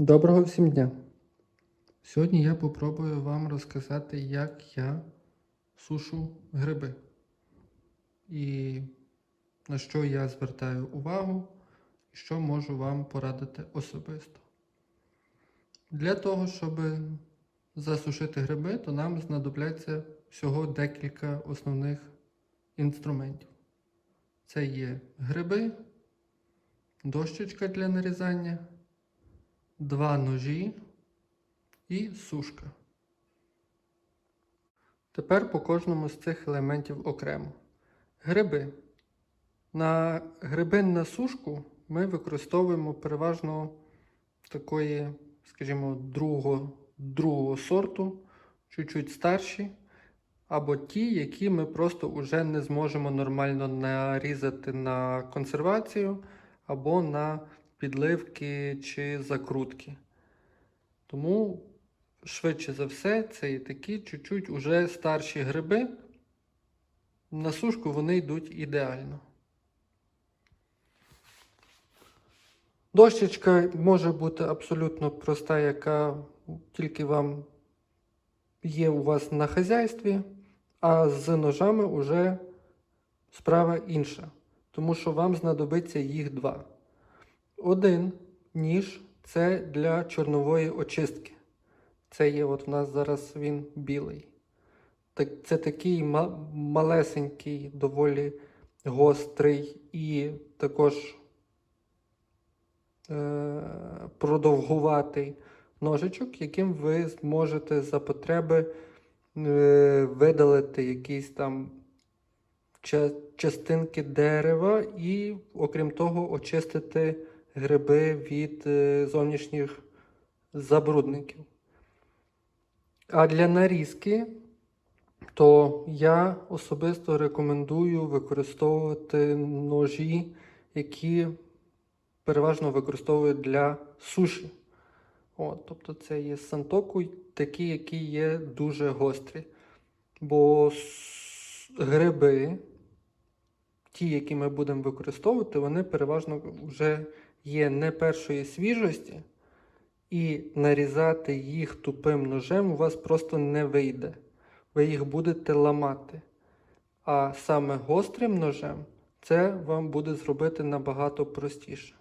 Доброго всім дня! Сьогодні я попробую вам розказати, як я сушу гриби і на що я звертаю увагу, і що можу вам порадити особисто. Для того, щоб засушити гриби, то нам знадобляться всього декілька основних інструментів. Це є гриби, дощечка для нарізання два ножі і сушка. Тепер по кожному з цих елементів окремо. Гриби. На гриби на сушку ми використовуємо переважно такої, скажімо, другого, другого сорту, чуть-чуть старші, або ті, які ми просто вже не зможемо нормально нарізати на консервацію або на підливки чи закрутки. Тому, швидше за все, це і такі чуть-чуть уже старші гриби. На сушку вони йдуть ідеально. Дощечка може бути абсолютно проста, яка тільки вам є у вас на хазяйстві, а з ножами вже справа інша, тому що вам знадобиться їх два. Один ніж це для чорнової очистки. Це є, от в нас зараз він білий. Так, це такий малесенький, доволі гострий і також е- продовгуватий ножичок, яким ви зможете за потреби е- видалити якісь там ча- частинки дерева і, окрім того, очистити гриби від е, зовнішніх забрудників. А для нарізки, то я особисто рекомендую використовувати ножі, які переважно використовують для суші. От, тобто це є сантоку, такі, які є дуже гострі. Бо гриби, ті, які ми будемо використовувати, вони переважно вже є не першої свіжості, і нарізати їх тупим ножем у вас просто не вийде. Ви їх будете ламати. А саме гострим ножем це вам буде зробити набагато простіше.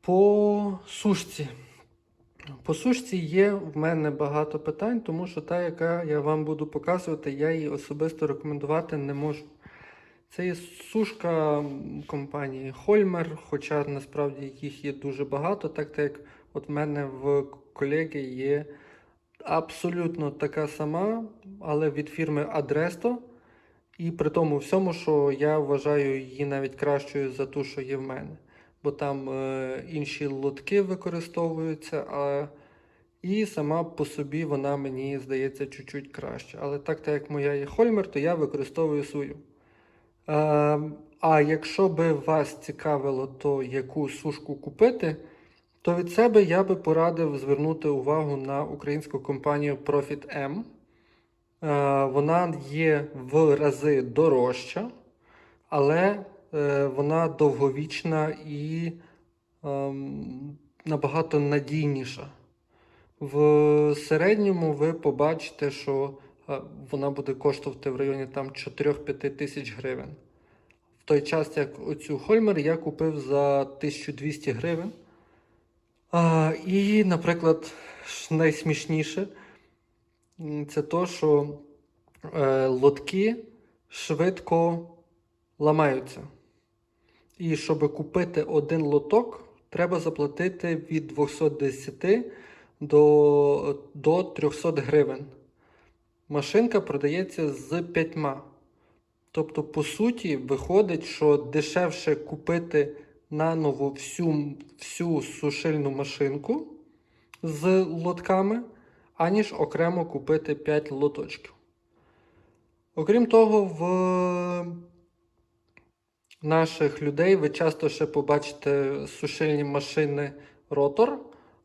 По сушці. По сушці є в мене багато питань, тому що та, яка я вам буду показувати, я її особисто рекомендувати не можу. Це є сушка компанії Хольмер, хоча насправді їх є дуже багато, так як от в мене в колеги є абсолютно така сама, але від фірми Adresto. І при тому всьому, що я вважаю її навіть кращою за ту, що є в мене. Бо там е, інші лотки використовуються, а і сама по собі вона мені здається чуть-чуть краще. Але так, так як моя є Хольмер, то я використовую свою. Е, а якщо би вас цікавило, то яку сушку купити, то від себе я би порадив звернути увагу на українську компанію Profit M. Е, Вона є в рази дорожча, але е, вона довговічна і ем, набагато надійніша. В середньому ви побачите, що вона буде коштувати в районі там 4-5 тисяч гривень. В той час, як оцю Хольмер я купив за 1200 гривень. А, і, наприклад, найсмішніше це то, що е, лотки швидко ламаються. І щоб купити один лоток, треба заплатити від 210 до, до 300 гривень. Машинка продається з п'ятьма. Тобто, по суті, виходить, що дешевше купити наново всю, всю сушильну машинку з лотками, аніж окремо купити 5 лоточків. Окрім того, в наших людей ви часто ще побачите сушильні машини ротор,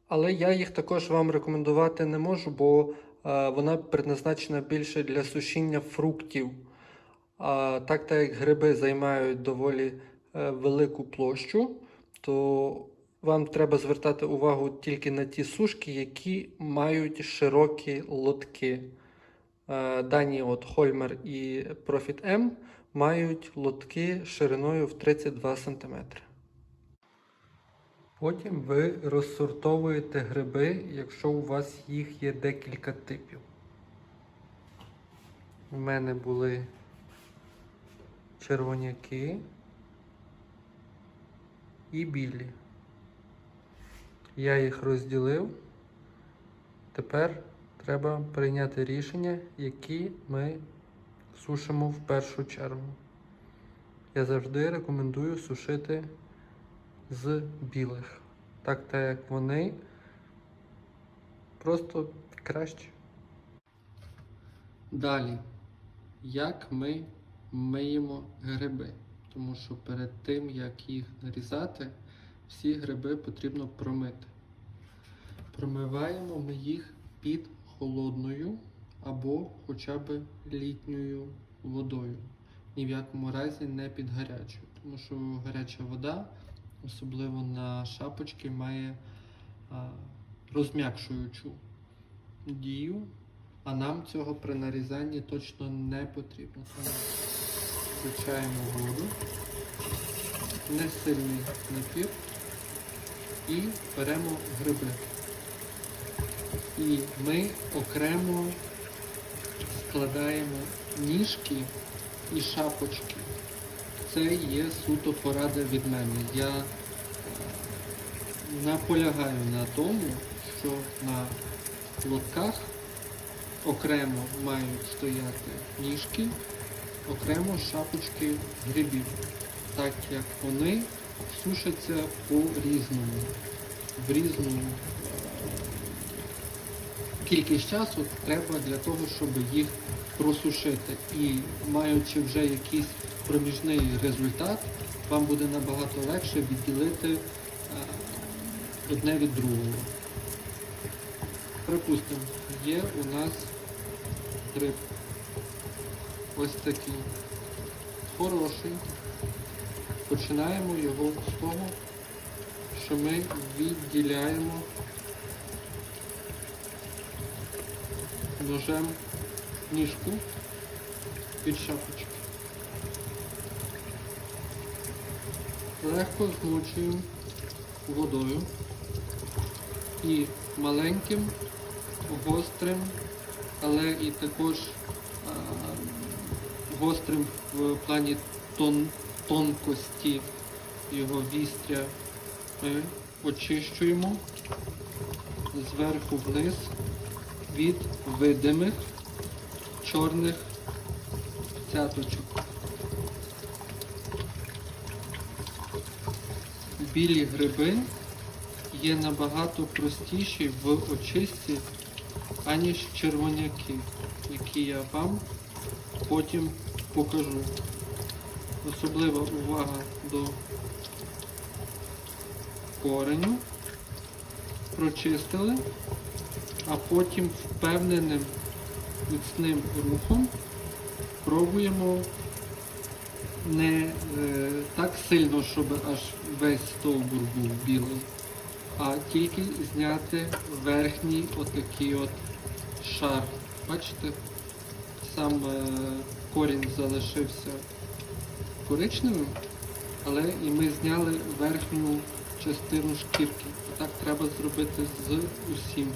але я їх також вам рекомендувати не можу, бо вона предназначена більше для сушіння фруктів. А так так як гриби займають доволі е, велику площу, то вам треба звертати увагу тільки на ті сушки, які мають широкі лотки. Е, Дані от Хольмер і Profit M мають лотки шириною в 32 см. Потім ви розсортовуєте гриби, якщо у вас їх є декілька типів. У мене були червоняки і білі. Я їх розділив. Тепер треба прийняти рішення, які ми сушимо в першу чергу. Я завжди рекомендую сушити з білих. Так, так як вони просто краще. Далі, як ми миємо гриби? Тому що перед тим, як їх нарізати, всі гриби потрібно промити. Промиваємо ми їх під холодною або хоча б літньою водою. Ні в якому разі не під гарячою, тому що гаряча вода, особливо на шапочки, має розм'якшуючу дію, а нам цього при нарізанні точно не потрібно. Тому включаємо воду, не сильний напір і беремо гриби. І ми окремо складаємо ніжки і шапочки. Це є суто порада від мене. Я е, наполягаю на тому, що на лотках окремо мають стояти ніжки, окремо шапочки грибів, так як вони сушаться по-різному, в різну е, кількість часу треба для того, щоб їх просушити. І маючи вже якийсь проміжний результат, вам буде набагато легше відділити е, одне від другого. Припустимо, є у нас гриб. Ось такий. Хороший. Починаємо його з того, що ми відділяємо ножем ніжку від шапочки. Легко змочуємо водою і маленьким, гострим, але і також а, гострим в плані тон, тонкості його вістря ми очищуємо зверху вниз від видимих чорних цяточок. Білі гриби є набагато простіші в очистці, аніж червоняки, які я вам потім покажу. Особлива увага до кореню. Прочистили, а потім впевненим міцним рухом пробуємо не е, так сильно, щоб аж весь стовбур був білий, а тільки зняти верхній отакий от шар. Бачите, сам е, корінь залишився коричневим, але і ми зняли верхню частину шкірки. Так треба зробити з усім.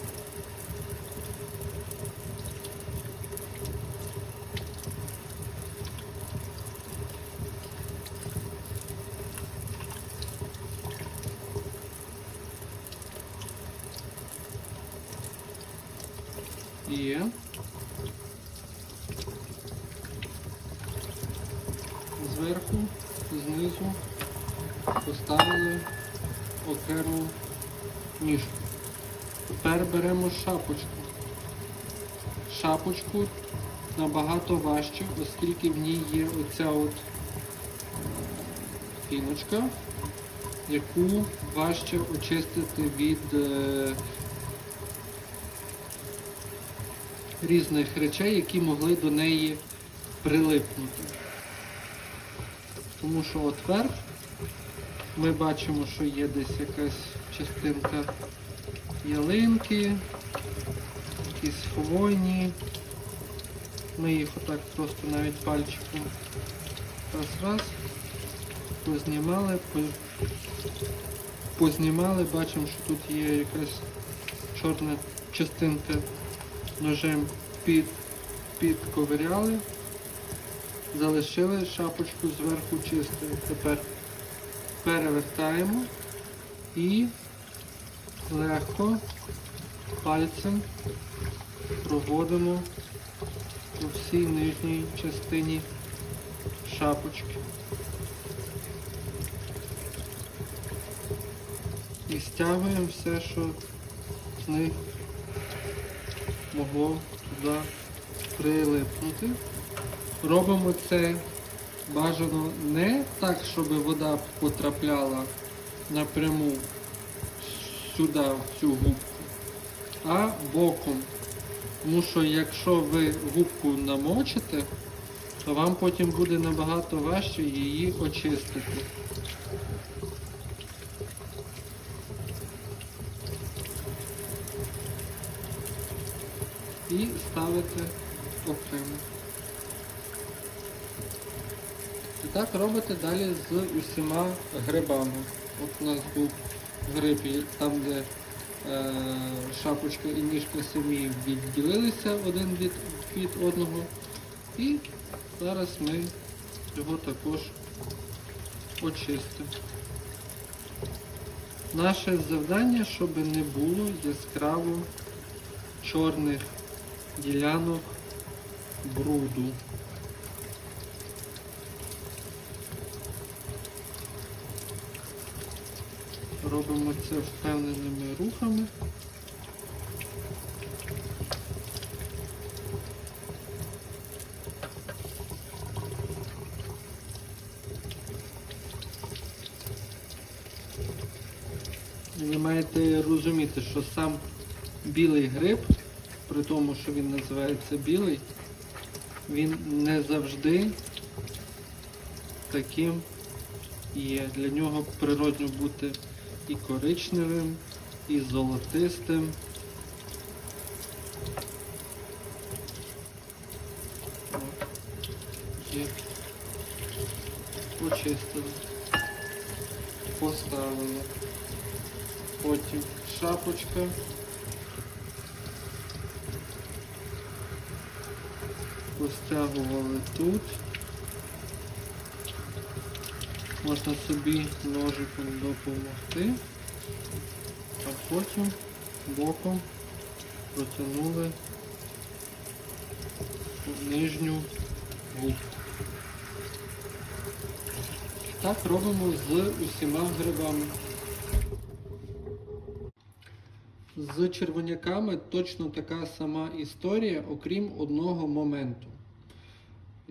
Є. Зверху, знизу поставили окрему ніжку. Тепер беремо шапочку. Шапочку набагато важче, оскільки в ній є оця от е, піночка, яку важче очистити від е, різних речей, які могли до неї прилипнути. Тому що от верх Ми бачимо, що є десь якась частинка ялинки, якісь хвойні. Ми їх отак просто навіть пальчиком раз-раз познімали, познімали, бачимо, що тут є якась чорна частинка ножем під, підковиряли, залишили шапочку зверху чистою. Тепер перевертаємо і легко пальцем проводимо всій нижній частині шапочки. І стягуємо все, що з них могло туди прилипнути. Робимо це бажано не так, щоб вода потрапляла напряму сюди, в цю губку, а боком. Тому що якщо ви губку намочите, то вам потім буде набагато важче її очистити. І ставите окремо. І так робите далі з усіма грибами. От у нас був гриб, там, де шапочка і ніжка самі відділилися один від, від одного. І зараз ми його також очистимо. Наше завдання, щоб не було яскраво чорних ділянок бруду. Робимо це впевненими рухами. Ви маєте розуміти, що сам білий гриб, при тому, що він називається білий, він не завжди таким є. Для нього природньо бути і коричневим, і золотистим. Є. Почистили. Поставили. Потім шапочка. Постягували тут. Можна собі ножиком допомогти, а потім боком протягнули нижню губку. Так робимо з усіма грибами. З червоняками точно така сама історія, окрім одного моменту.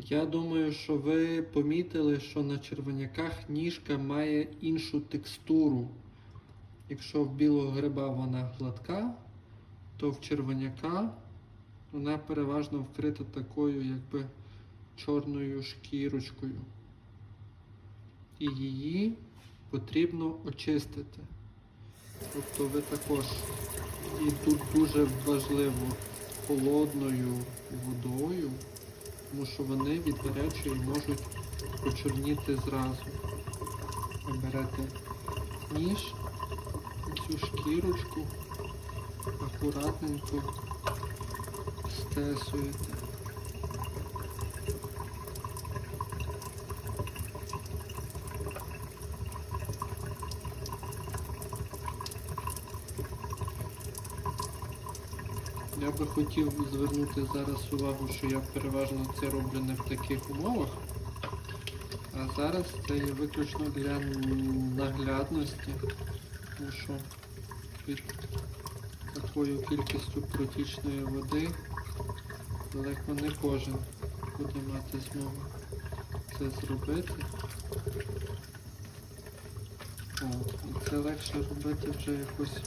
Я думаю, що ви помітили, що на червоняках ніжка має іншу текстуру. Якщо в білого гриба вона гладка, то в червоняка вона переважно вкрита такою якби чорною шкірочкою. І її потрібно очистити. Тобто ви також і тут дуже важливо холодною водою, тому що вони від гарячої можуть почорніти зразу. Ви берете ніж, цю шкірочку, акуратненько стесуєте. Я би хотів звернути зараз увагу, що я переважно це роблю не в таких умовах. А зараз це є виключно для наглядності, тому що під такою кількістю протічної води далеко не кожен буде мати змогу це зробити. От. І це легше робити вже якось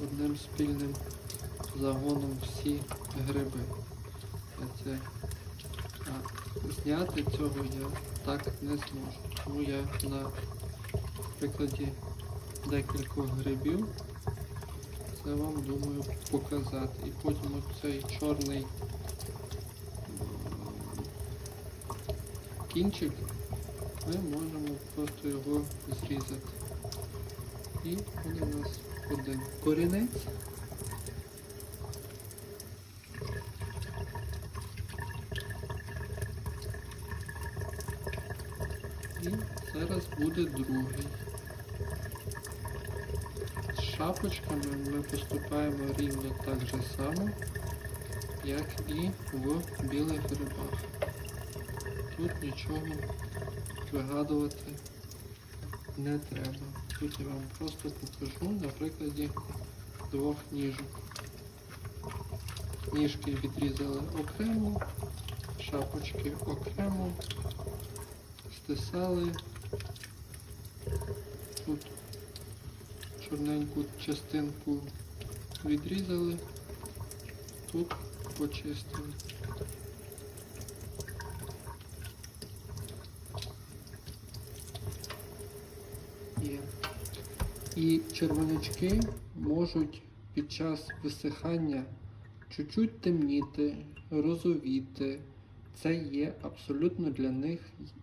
одним спільним загоном всі гриби. А це а зняти цього я так не зможу. Тому я на прикладі декількох грибів. Це вам думаю показати. І потім оцей чорний кінчик ми можемо просто його зрізати. І буде у нас один корінець. І зараз буде другий. З шапочками ми поступаємо рівно так же само, як і в білих грибах. Тут нічого вигадувати не треба. Тут я вам просто покажу на прикладі двох ніжок. Ніжки відрізали окремо, шапочки окремо, стисали. Тут чорненьку частинку відрізали, тут почистили. Є. І червонячки можуть під час висихання чуть-чуть темніти, розовіти. Це є абсолютно для них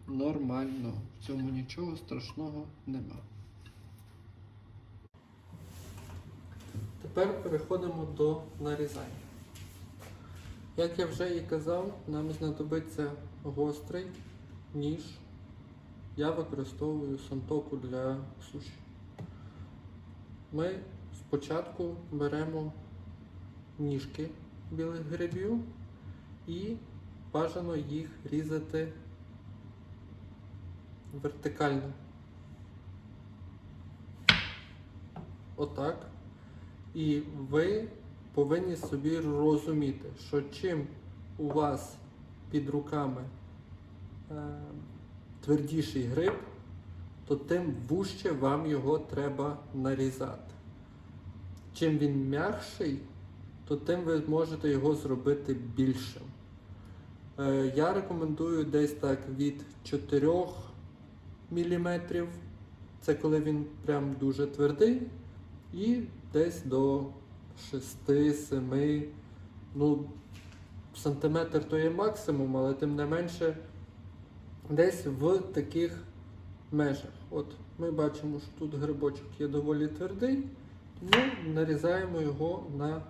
нормально. В цьому нічого страшного нема. Тепер переходимо до нарізання. Як я вже і казав, нам знадобиться гострий ніж. Я використовую сантоку для суші. Ми спочатку беремо ніжки білих грибів і бажано їх різати вертикально. Отак. І ви повинні собі розуміти, що чим у вас під руками е, твердіший гриб, то тим вужче вам його треба нарізати. Чим він м'якший, то тим ви можете його зробити більшим. Е, Я рекомендую десь так від 4 мм, це коли він прям дуже твердий, і десь до 6-7, ну, сантиметр то є максимум, але тим не менше десь в таких межах. От ми бачимо, що тут грибочок є доволі твердий, тому нарізаємо його на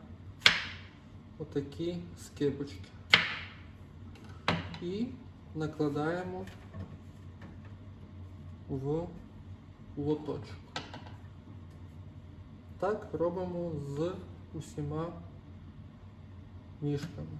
отакі скибочки. І накладаємо в лоточок. Так робимо з усіма ніжками.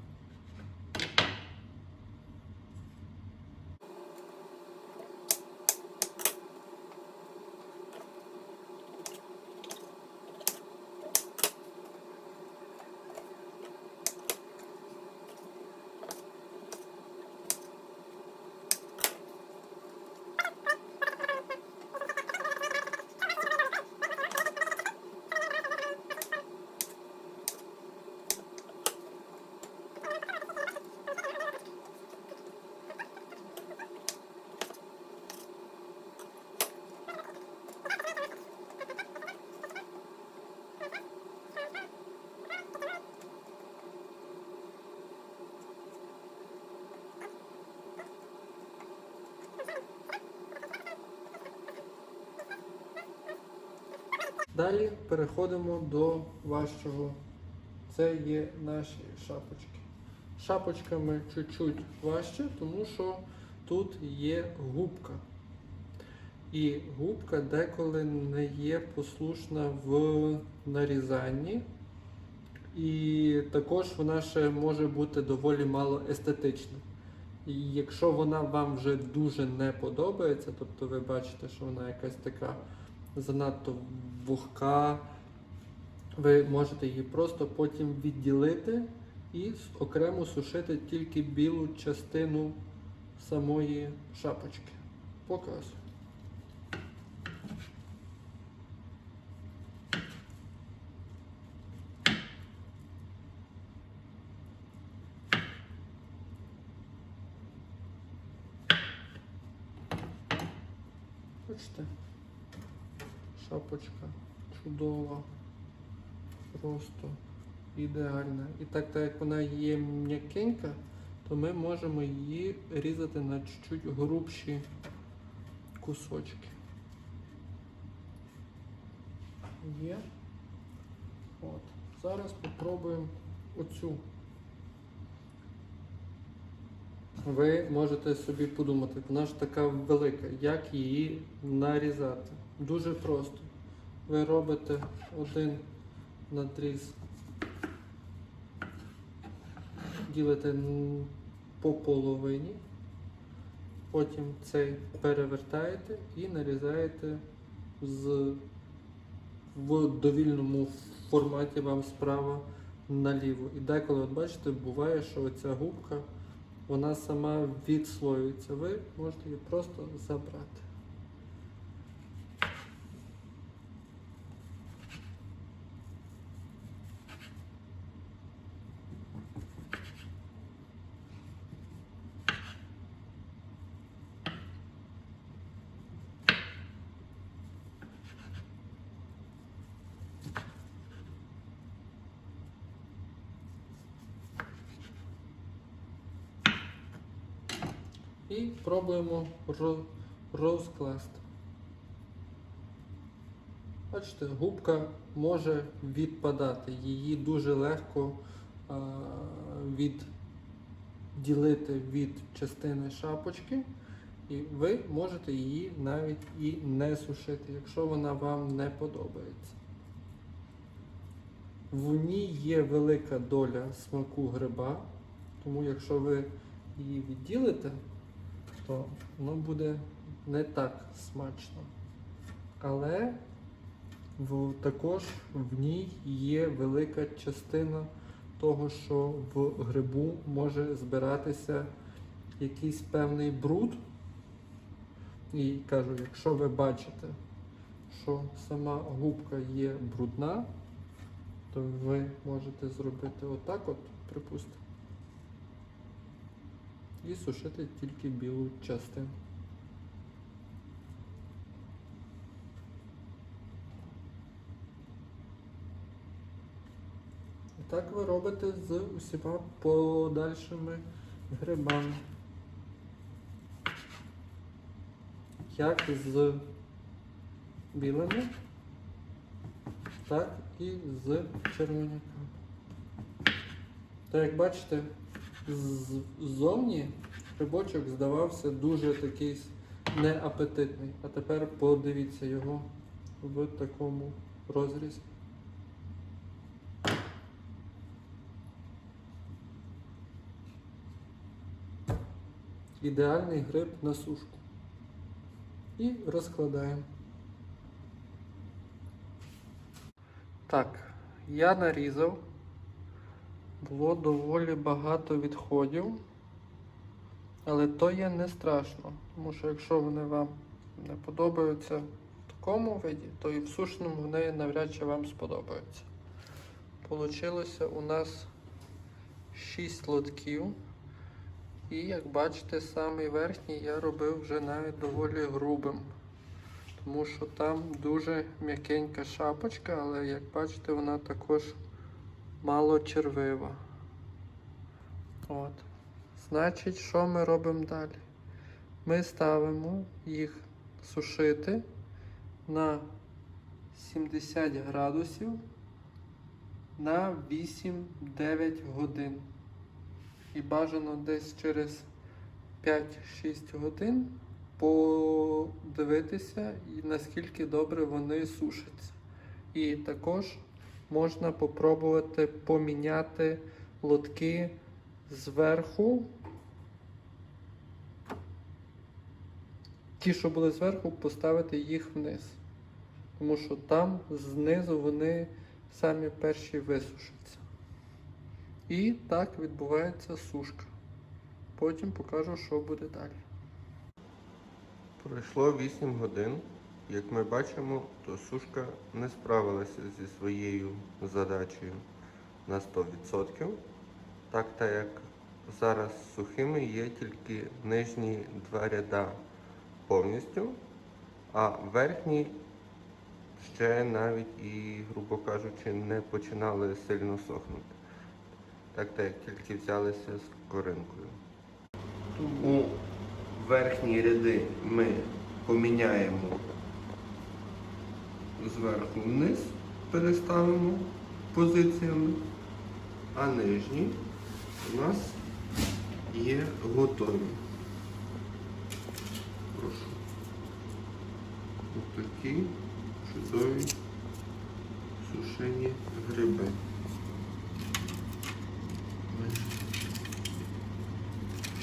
Далі переходимо до важчого. Це є наші шапочки. Шапочками чуть-чуть важче, тому що тут є губка. І губка деколи не є послушна в нарізанні. І також вона ще може бути доволі мало естетична. І якщо вона вам вже дуже не подобається, тобто ви бачите, що вона якась така занадто вогка, ви можете її просто потім відділити і окремо сушити тільки білу частину самої шапочки. Показую. Бачите? Шапочка чудова. Просто ідеальна. І так, так як вона є м'якенька, то ми можемо її різати на чуть-чуть грубші кусочки. Є. От. Зараз попробуємо оцю. Ви можете собі подумати, вона ж така велика, як її нарізати. Дуже просто. Ви робите один надріз, ділите по половині, потім цей перевертаєте і нарізаєте з в довільному форматі вам справа наліво. І деколи, от бачите, буває, що оця губка вона сама відслоюється. Ви можете її просто забрати. І пробуємо розкласти. Бачите, губка може відпадати, її дуже легко відділити від частини шапочки, і ви можете її навіть і не сушити, якщо вона вам не подобається. В ній є велика доля смаку гриба, тому якщо ви її відділите, то воно буде не так смачно. Але в, також в ній є велика частина того, що в грибу може збиратися якийсь певний бруд. І кажу, якщо ви бачите, що сама губка є брудна, то ви можете зробити отак от, припустимо і сушити тільки білу частину. І так ви робите з усіма подальшими грибами. Як з білими, так і з червоняками. Так як бачите, ззовні грибочок здавався дуже такий неапетитний. А тепер подивіться його в такому розрізі. Ідеальний гриб на сушку. І розкладаємо. Так, я нарізав. Було доволі багато відходів, але то є не страшно, тому що якщо вони вам не подобаються в такому виді, то і в сушеному вони навряд чи вам сподобаються. Получилося у нас 6 лотків. І як бачите, самий верхній я робив вже навіть доволі грубим. Тому що там дуже м'якенька шапочка, але як бачите, вона також мало червива. От. Значить, що ми робимо далі? Ми ставимо їх сушити на 70 градусів на 8-9 годин. І бажано десь через 5-6 годин подивитися, наскільки добре вони сушаться. І також можна попробувати поміняти лотки зверху. Ті, що були зверху, поставити їх вниз. Тому що там знизу вони самі перші висушаться. І так відбувається сушка. Потім покажу, що буде далі. Пройшло 8 годин. Як ми бачимо, то сушка не справилася зі своєю задачею на 100%. Так та як зараз сухими є тільки нижні два ряда повністю, а верхні ще навіть і, грубо кажучи, не починали сильно сохнути. Так так, як тільки взялися з коринкою. У верхні ряди ми поміняємо зверху вниз, переставимо позиціями, а нижні у нас є готові. Прошу. Ось такі чудові сушені гриби.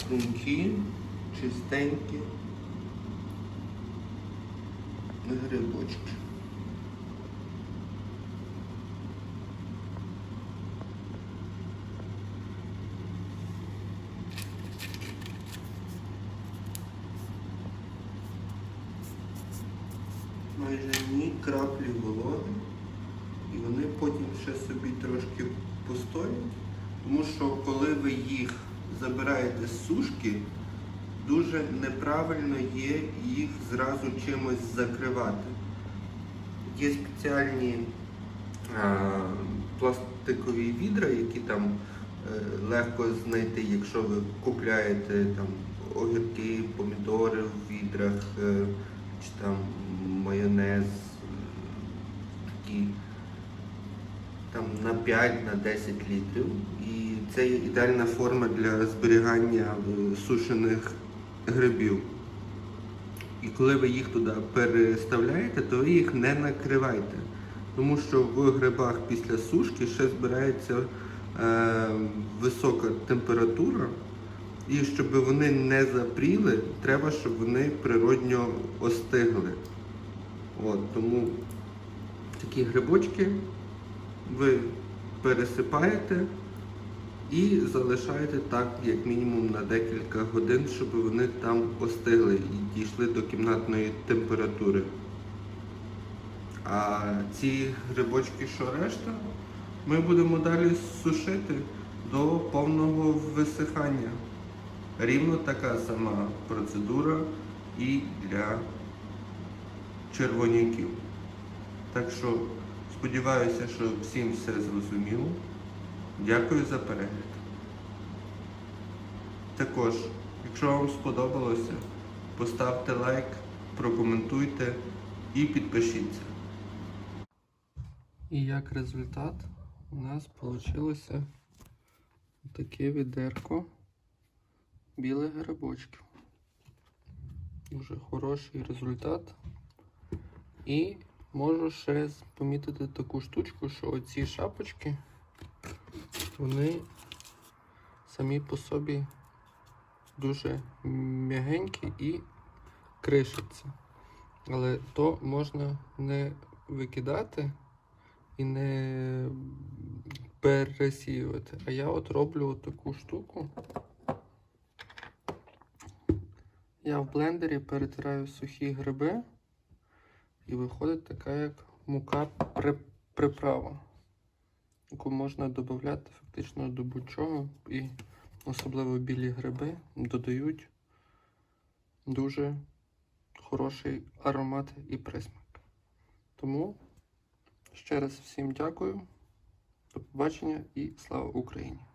Хрумкі, чистенькі грибочки. майже ні краплі вологи. І вони потім ще собі трошки постоять. Тому що коли ви їх забираєте з сушки, дуже неправильно є їх зразу чимось закривати. Є спеціальні а, пластикові відра, які там е, легко знайти, якщо ви купляєте там огірки, помідори в відрах, е, чи там майонез, е, такі там на 5 на 10 літрів. І це є ідеальна форма для зберігання е, сушених грибів. І коли ви їх туди переставляєте, то ви їх не накривайте. Тому що в грибах після сушки ще збирається е, висока температура. І щоб вони не запріли, треба, щоб вони природньо остигли. От, тому такі грибочки ви пересипаєте і залишаєте так, як мінімум на декілька годин, щоб вони там остигли і дійшли до кімнатної температури. А ці грибочки, що решта, ми будемо далі сушити до повного висихання. Рівно така сама процедура і для червоняків. Так що сподіваюся, що всім все зрозуміло. Дякую за перегляд. Також, якщо вам сподобалося, поставте лайк, прокоментуйте і підпишіться. І як результат у нас вийшло таке відерко білих грибочків. Дуже хороший результат. І можу ще помітити таку штучку, що оці шапочки, вони самі по собі дуже м'ягенькі і кришаться. Але то можна не викидати і не пересіювати. А я от роблю таку штуку. Я в блендері перетираю сухі гриби, і виходить така як мука при, приправа, яку можна додати фактично до будь-чого. І особливо білі гриби додають дуже хороший аромат і присмак. Тому Ще раз всім дякую. До побачення і слава Україні!